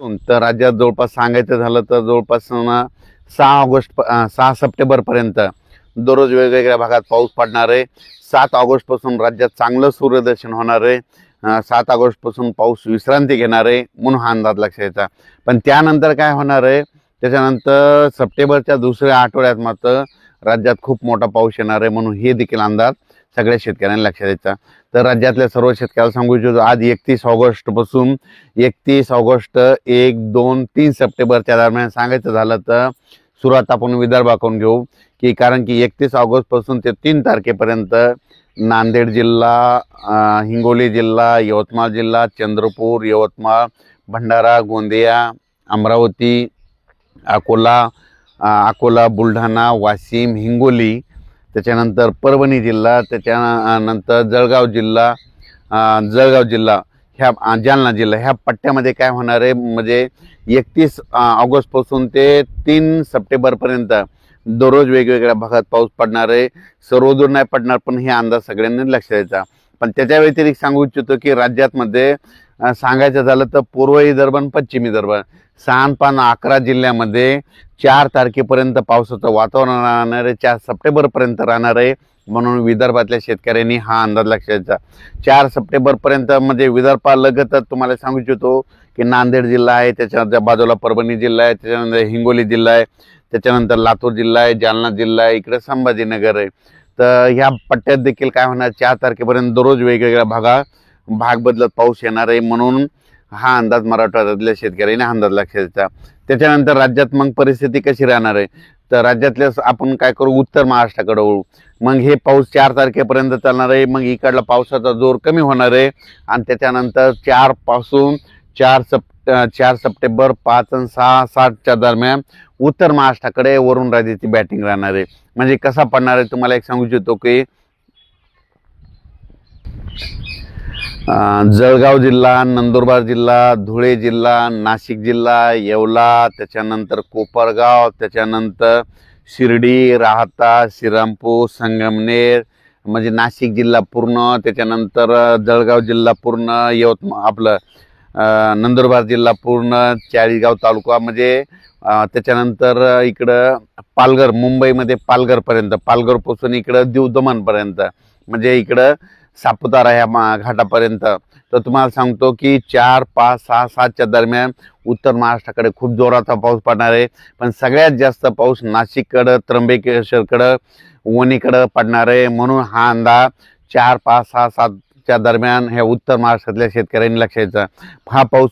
तर राज्यात जवळपास सांगायचं झालं तर जवळपास सहा ऑगस्ट प- सहा सप्टेंबरपर्यंत दररोज वेगवेगळ्या भागात पाऊस पडणार आहे. सात ऑगस्टपासून राज्यात चांगलं सूर्यदर्शन होणार आहे. सात ऑगस्टपासून पाऊस विश्रांती घेणार आहे म्हणून हा अंदाज लक्षात यायचा पण त्यानंतर काय होणार आहे? त्याच्यानंतर सप्टेंबरच्या दुसऱ्या आठवड्यात मात्र राज्यात खूप मोठा पाऊस येणार आहे म्हणून हे देखील अंदाज सगळ्या शेतकऱ्यांना लक्षात द्यायचा तर राज्यातल्या सर्व शेतकऱ्याला सांगू इच्छितो आज एकतीस ऑगस्टपासून एकतीस ऑगस्ट एक दोन तीन सप्टेंबरच्या दरम्यान सांगायचं झालं तर सुरुवात आपण विदर्भाकडून घेऊ. की कारण की एकतीस ऑगस्टपासून ते तीन तारखेपर्यंत नांदेड जिल्हा हिंगोली जिल्हा यवतमाळ जिल्हा चंद्रपूर यवतमाळ भंडारा गोंदिया अमरावती अकोला अकोला बुलढाणा वाशिम हिंगोली त्याच्यानंतर परभणी जिल्हा त्याच्यानंतर जळगाव जिल्हा जळगाव जिल्हा ह्या जालना जिल्हा ह्या पट्ट्यामध्ये काय होणार आहे? म्हणजे एकतीस ऑगस्टपासून ते तीन सप्टेंबरपर्यंत दररोज वेगवेगळ्या भागात पाऊस पडणार आहे. सर्वदूर नाही पडणार पण हे अंदाज सगळ्यांनी लक्ष द्यायचा. पण त्याच्या व्यतिरिक्त सांगू इच्छितो की राज्यातमध्ये सांगायचं झालं तर पूर्व विदर्भ पश्चिमी पश्चिम विदर्भ अकरा जिल्ह्यामध्ये चार तारखेपर्यंत पावसाचं वातावरण राहणार आहे चार सप्टेंबरपर्यंत राहणार आहे. म्हणून विदर्भातल्या शेतकऱ्यांनी हा अंदाज लक्षात चार सप्टेंबरपर्यंत म्हणजे विदर्भालगतच तुम्हाला सांगू इच्छितो की नांदेड जिल्हा आहे त्याच्यानंतर बाजूला परभणी जिल्हा आहे त्याच्यानंतर हिंगोली जिल्हा आहे त्याच्यानंतर लातूर जिल्हा आहे जालना जिल्हा आहे इकडे संभाजीनगर आहे. तर ह्या पट्ट्यात देखील काय होणार चार तारखेपर्यंत दररोज वेगवेगळ्या भागा भाग बदलत पाऊस येणार आहे म्हणून हा अंदाज मराठवाड्यातल्या शेतकऱ्यांनी अंदाज लक्षात द्यायचा त्याच्यानंतर राज्यात मग परिस्थिती कशी राहणार आहे? तर राज्यातल्या स- आपण काय करू? उत्तर महाराष्ट्राकडे वळू. मग हे पाऊस चार तारखेपर्यंत चालणार आहे. मग इकडला पावसाचा जोर कमी होणार आहे. आणि त्याच्यानंतर चारपासून चार सप चार सप्टेंबर पाच आणि सहा सातच्या दरम्यान उत्तर महाराष्ट्राकडे वरुण राजाची बॅटिंग राहणार आहे. म्हणजे कसा पडणार आहे तुम्हाला एक सांगू इच्छितो की जळगाव जिल्हा नंदुरबार जिल्हा धुळे जिल्हा नाशिक जिल्हा येवला त्याच्यानंतर कोपरगाव त्याच्यानंतर शिर्डी राहता श्रीरामपूर संगमनेर म्हणजे नाशिक जिल्हा पूर्ण त्याच्यानंतर जळगाव जिल्हा पूर्ण यवतमाळ आपलं नंदुरबार जिल्हा पूर्ण चाळीसगाव तालुका म्हणजे त्याच्यानंतर इकडं पालघर मुंबईमध्ये पालघरपर्यंत पालघरपासून इकडं दीव दमणपर्यंत म्हणजे इकडं सापुतारा ह्या मा घाटापर्यंत. तर तुम्हाला सांगतो की चार पाच सहा सातच्या दरम्यान उत्तर महाराष्ट्राकडे खूप जोराचा पाऊस पडणार आहे. पण सगळ्यात जास्त पाऊस नाशिककडं त्र्यंबकेश्वरकडं वणीकडं पडणार आहे. म्हणून हा अंदाज चार पाच सहा सातच्या दरम्यान ह्या उत्तर महाराष्ट्रातल्या शेतकऱ्यांनी लक्षात हा पाऊस